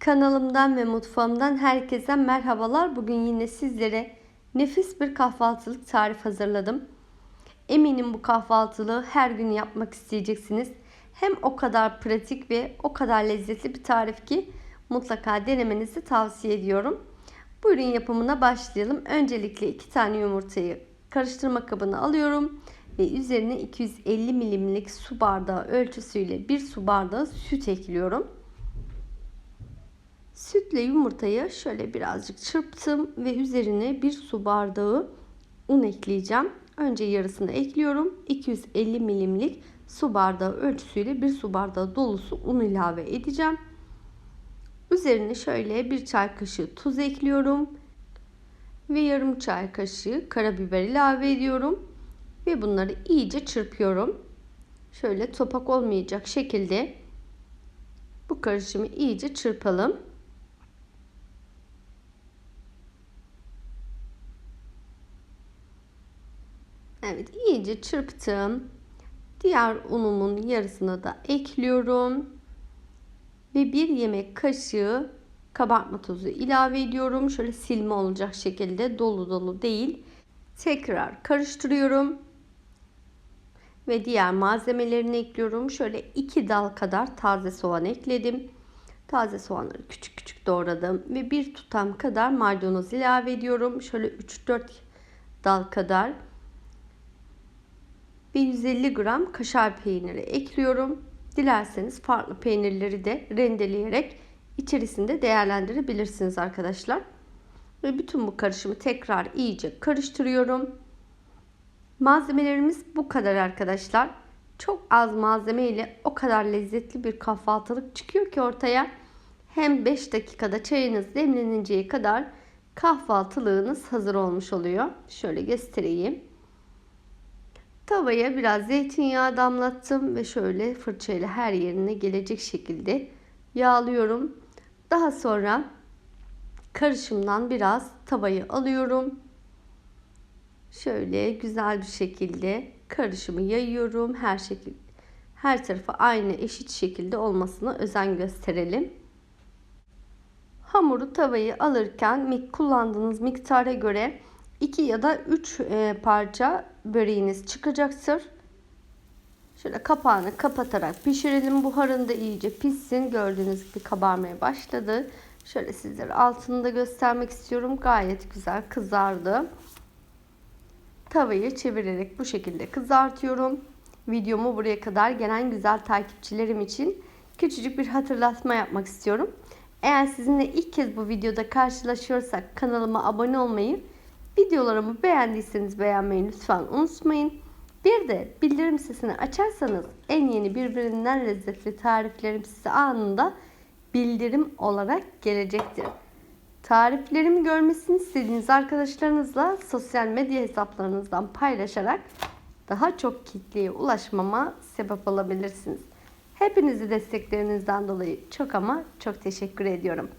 Kanalımdan ve mutfağımdan herkese merhabalar. Bugün yine sizlere nefis bir kahvaltılık tarif hazırladım. Eminim bu kahvaltılığı her gün yapmak isteyeceksiniz. Hem o kadar pratik ve o kadar lezzetli bir tarif ki mutlaka denemenizi tavsiye ediyorum. Buyurun yapımına başlayalım. Öncelikle iki tane yumurtayı karıştırma kabına alıyorum ve üzerine 250 milimlik su bardağı ölçüsüyle bir su bardağı süt ekliyorum. Sütle yumurtayı şöyle birazcık çırptım ve üzerine bir su bardağı un ekleyeceğim. Önce yarısını ekliyorum. 250 milimlik su bardağı ölçüsüyle bir su bardağı dolusu un ilave edeceğim. Üzerine şöyle bir çay kaşığı tuz ekliyorum. Ve yarım çay kaşığı karabiber ilave ediyorum. Ve bunları iyice çırpıyorum. Şöyle topak olmayacak şekilde bu karışımı iyice çırpalım. Evet iyice çırptım. Diğer unumun yarısını da ekliyorum. Ve bir yemek kaşığı kabartma tozu ilave ediyorum. Şöyle silme olacak şekilde dolu dolu değil. Tekrar karıştırıyorum. Ve diğer malzemelerini ekliyorum. Şöyle iki dal kadar taze soğan ekledim. Taze soğanları küçük küçük doğradım. Ve bir tutam kadar maydanoz ilave ediyorum. Şöyle 3-4 dal kadar ve 150 gram kaşar peyniri ekliyorum. Dilerseniz farklı peynirleri de rendeleyerek içerisinde değerlendirebilirsiniz arkadaşlar. Ve bütün bu karışımı tekrar iyice karıştırıyorum. Malzemelerimiz bu kadar arkadaşlar. Çok az malzeme ile o kadar lezzetli bir kahvaltılık çıkıyor ki ortaya. Hem 5 dakikada çayınız demleninceye kadar kahvaltılığınız hazır olmuş oluyor. Şöyle göstereyim. Tavaya biraz zeytinyağı damlattım ve şöyle fırçayla her yerine gelecek şekilde yağlıyorum. Daha sonra karışımdan biraz tavayı alıyorum. Şöyle güzel bir şekilde karışımı yayıyorum. Her şekilde her tarafı aynı eşit şekilde olmasına özen gösterelim. Hamuru tavayı alırken kullandığınız miktara göre 2 ya da 3 e, parça böreğiniz çıkacaktır. Şöyle kapağını kapatarak pişirelim. Buharını da iyice pişsin. Gördüğünüz gibi kabarmaya başladı. Şöyle sizlere altını da göstermek istiyorum. Gayet güzel kızardı. Tavayı çevirerek bu şekilde kızartıyorum. Videomu buraya kadar gelen güzel takipçilerim için küçücük bir hatırlatma yapmak istiyorum. Eğer sizinle ilk kez bu videoda karşılaşıyorsak kanalıma abone olmayı Videolarımı beğendiyseniz beğenmeyi lütfen unutmayın. Bir de bildirim sesini açarsanız en yeni birbirinden lezzetli tariflerim size anında bildirim olarak gelecektir. Tariflerimi görmesini istediğiniz arkadaşlarınızla sosyal medya hesaplarınızdan paylaşarak daha çok kitleye ulaşmama sebep olabilirsiniz. Hepinizi desteklerinizden dolayı çok ama çok teşekkür ediyorum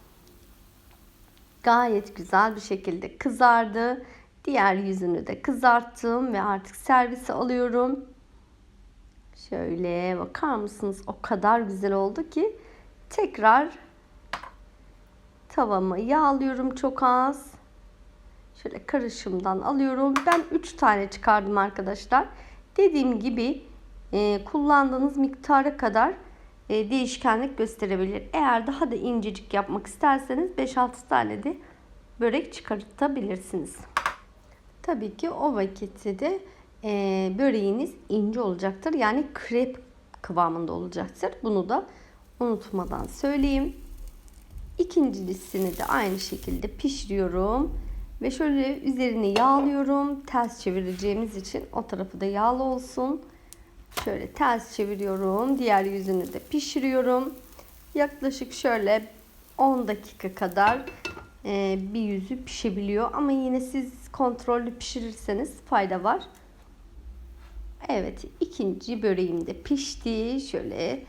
gayet güzel bir şekilde kızardı. Diğer yüzünü de kızarttım ve artık servise alıyorum. Şöyle bakar mısınız? O kadar güzel oldu ki tekrar tavamı yağlıyorum çok az. Şöyle karışımdan alıyorum. Ben 3 tane çıkardım arkadaşlar. Dediğim gibi e, kullandığınız miktara kadar e, değişkenlik gösterebilir. Eğer daha da incecik yapmak isterseniz 5-6 tane de börek çıkartabilirsiniz. Tabii ki o vakitte de e, böreğiniz ince olacaktır. Yani krep kıvamında olacaktır. Bunu da unutmadan söyleyeyim. İkincisini de aynı şekilde pişiriyorum. Ve şöyle üzerini yağlıyorum. Ters çevireceğimiz için o tarafı da yağlı olsun. Şöyle ters çeviriyorum. Diğer yüzünü de pişiriyorum. Yaklaşık şöyle 10 dakika kadar e, bir yüzü pişebiliyor. Ama yine siz kontrollü pişirirseniz fayda var. Evet ikinci böreğim de pişti. Şöyle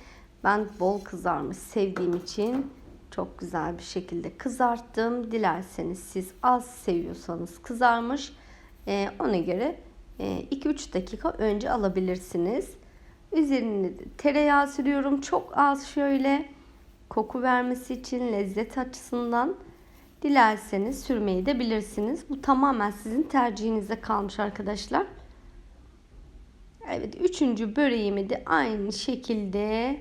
ben bol kızarmış sevdiğim için çok güzel bir şekilde kızarttım. Dilerseniz siz az seviyorsanız kızarmış. E, ona göre 2-3 e, dakika önce alabilirsiniz. Üzerine tereyağı sürüyorum. Çok az şöyle koku vermesi için lezzet açısından dilerseniz sürmeyi de bilirsiniz. Bu tamamen sizin tercihinize kalmış arkadaşlar. Evet üçüncü böreğimi de aynı şekilde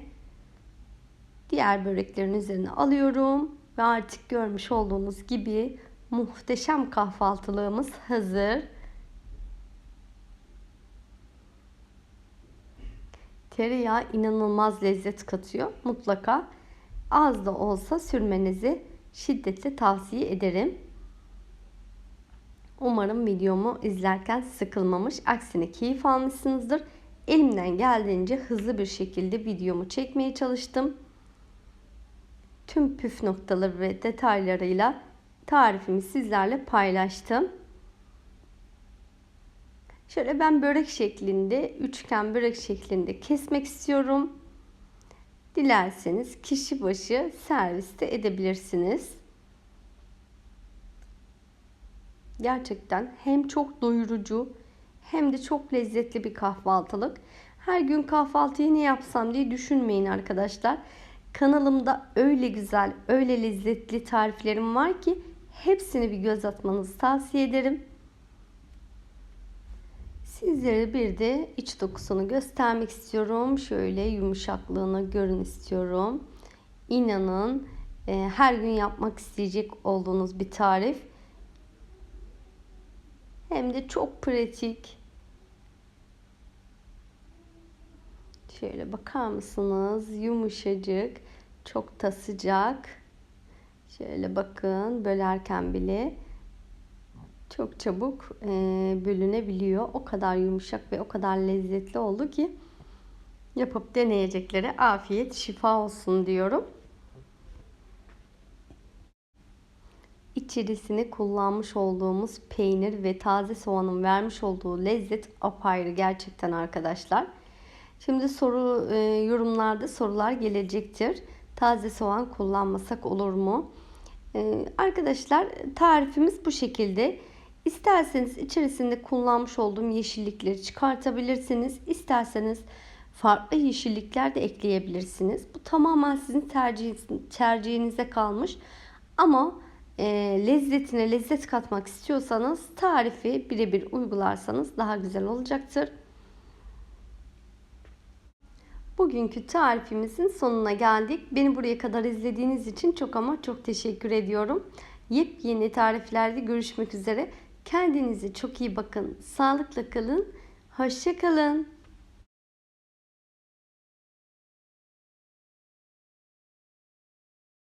diğer böreklerin üzerine alıyorum. Ve artık görmüş olduğunuz gibi muhteşem kahvaltılığımız hazır. Tereyağı inanılmaz lezzet katıyor. Mutlaka az da olsa sürmenizi şiddetle tavsiye ederim. Umarım videomu izlerken sıkılmamış, aksine keyif almışsınızdır. Elimden geldiğince hızlı bir şekilde videomu çekmeye çalıştım. Tüm püf noktaları ve detaylarıyla tarifimi sizlerle paylaştım. Şöyle ben börek şeklinde, üçgen börek şeklinde kesmek istiyorum. Dilerseniz kişi başı serviste edebilirsiniz. Gerçekten hem çok doyurucu hem de çok lezzetli bir kahvaltılık. Her gün kahvaltıyı ne yapsam diye düşünmeyin arkadaşlar. Kanalımda öyle güzel, öyle lezzetli tariflerim var ki hepsini bir göz atmanızı tavsiye ederim. Sizlere bir de iç dokusunu göstermek istiyorum. Şöyle yumuşaklığını görün istiyorum. İnanın e, her gün yapmak isteyecek olduğunuz bir tarif. Hem de çok pratik. Şöyle bakar mısınız? Yumuşacık, çok da sıcak. Şöyle bakın bölerken bile çok çabuk e, bölünebiliyor. O kadar yumuşak ve o kadar lezzetli oldu ki yapıp deneyeceklere afiyet şifa olsun diyorum. İçerisine kullanmış olduğumuz peynir ve taze soğanın vermiş olduğu lezzet apayrı gerçekten arkadaşlar. Şimdi soru e, yorumlarda sorular gelecektir. Taze soğan kullanmasak olur mu? E, arkadaşlar tarifimiz bu şekilde. İsterseniz içerisinde kullanmış olduğum yeşillikleri çıkartabilirsiniz. İsterseniz farklı yeşillikler de ekleyebilirsiniz. Bu tamamen sizin tercihiniz, tercihinize kalmış. Ama e, lezzetine lezzet katmak istiyorsanız tarifi birebir uygularsanız daha güzel olacaktır. Bugünkü tarifimizin sonuna geldik. Beni buraya kadar izlediğiniz için çok ama çok teşekkür ediyorum. Yepyeni tariflerde görüşmek üzere. Kendinize çok iyi bakın. Sağlıkla kalın. Hoşça kalın.